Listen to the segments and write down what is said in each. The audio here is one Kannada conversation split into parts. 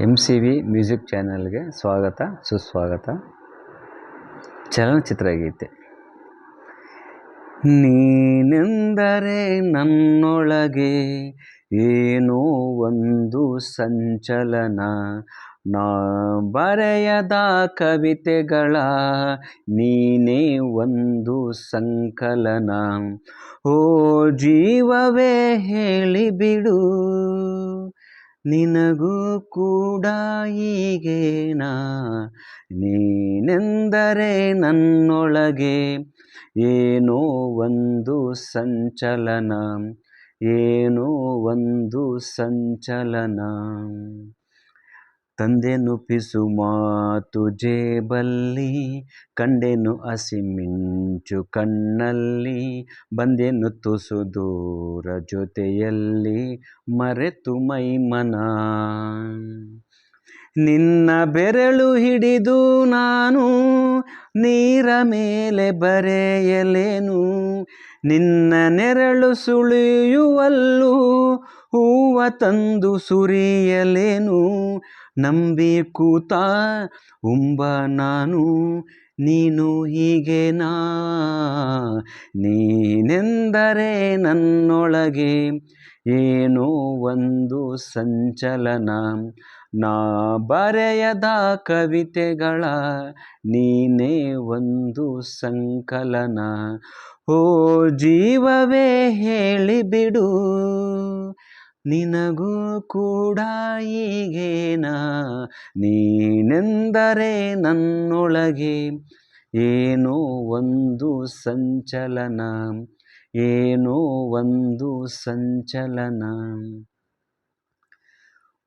ಎಂ ಸಿ ವಿ ಮ್ಯೂಸಿಕ್ ಚಾನಲ್ಗೆ ಸ್ವಾಗತ, ಸುಸ್ವಾಗತ. ಚಲನಚಿತ್ರ ಗೀತೆ. ನೀನೆಂದರೆ ನನ್ನೊಳಗೆ ಏನೋ ಒಂದು ಸಂಚಲನ. ನಾ ಬರೆಯದ ಕವಿತೆಗಳ ನೀನೇ ಒಂದು ಸಂಕಲನ. ಓ ಜೀವವೇ, ಹೇಳಿಬಿಡು. ನಿನಗೂ ಕೂಡ ಹೀಗೇನಾ ನೀನೆಂದರೆ ನನ್ನೊಳಗೆ ಏನೋ ಒಂದು ಸಂಚಲನ ಏನೋ ಒಂದು ಸಂಚಲನ. ತಂದೆನು ಪಿಸು ಮಾತು ಜೇಬಲ್ಲಿ, ಕಂಡೆನು ಹಸಿಮಿಂಚು ಕಣ್ಣಲ್ಲಿ, ಬಂದೆನು ತುಸು ದೂರ ಜೊತೆಯಲ್ಲಿ ಮರೆತು ಮೈಮನ. ನಿನ್ನ ಬೆರಳು ಹಿಡಿದು ನಾನು ನೀರ ಮೇಲೆ ಬರೆಯಲೇನು? ನಿನ್ನ ನೆರಳು ಸುಳಿಯುವಲ್ಲೂ ಹೂವ ತಂದು ಸುರಿಯಲೇನು? ನಂಬಿ ಕೂತ ಉಂಬ ನಾನು, ನೀನು ಹೀಗೆ ನಾ ನೀನೆಂದರೆ ನನ್ನೊಳಗೆ ಏನೋ ಒಂದು ಸಂಚಲನ. ನಾ ಬರೆಯದ ಕವಿತೆಗಳ ನೀನೇ ಒಂದು ಸಂಕಲನ. ಓ ಜೀವವೇ, ಹೇಳಿಬಿಡು. ನಿನಗೂ ಕೂಡ ಈಗೇನ? ನೀನೆಂದರೆ ನನ್ನೊಳಗೆ ಏನೋ ಒಂದು ಸಂಚಲನ ಏನೋ ಒಂದು ಸಂಚಲನ.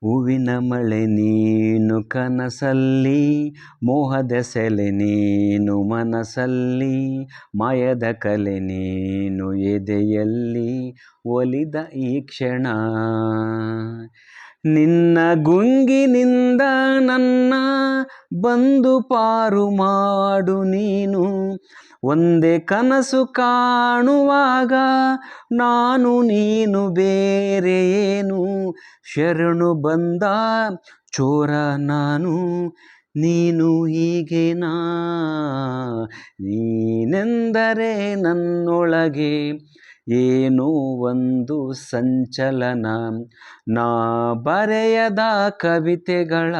ಹೂವಿನ ಮಳೆ ನೀನು ಕನಸಲ್ಲಿ, ಮೋಹದ ಸೆಲೆ ನೀನು ಮನಸಲ್ಲಿ, ಮಾಯದ ಕಲೆ ನೀನು ಎದೆಯಲ್ಲಿ ಒಲಿದ ಈ ಕ್ಷಣ. ನಿನ್ನ ಗುಂಗಿನಿಂದ ನನ್ನ ಬಂದು ಪಾರು ಮಾಡು ನೀನು. ಒಂದೇ ಕನಸು ಕಾಣುವಾಗ ನಾನು ನೀನು ಬೇರೆ ಏನು? ಶರಣು ಬಂದ ಚೋರ ನಾನು, ನೀನು ಹೀಗೇನಾ ನೀನೆಂದರೆ ನನ್ನೊಳಗೆ ಏನೋ ಒಂದು ಸಂಚಲನ. ನಾ ಬರೆಯದ ಕವಿತೆಗಳ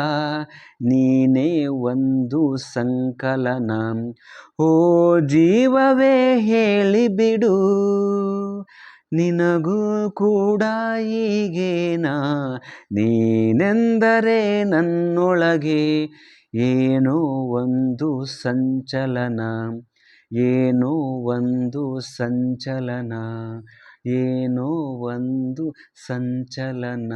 ನೀನೇ ಒಂದು ಸಂಕಲನ. ಓ ಜೀವವೇ ಹೇಳಿಬಿಡು ನಿನಗೂ ಕೂಡ ಈಗೇನಾ? ನೀನೆಂದರೆ ನನ್ನೊಳಗೆ ಏನೋ ಒಂದು ಸಂಚಲನ ಏನೋ ಒಂದು ಸಂಚಲನ ಏನೋ ಒಂದು ಸಂಚಲನ.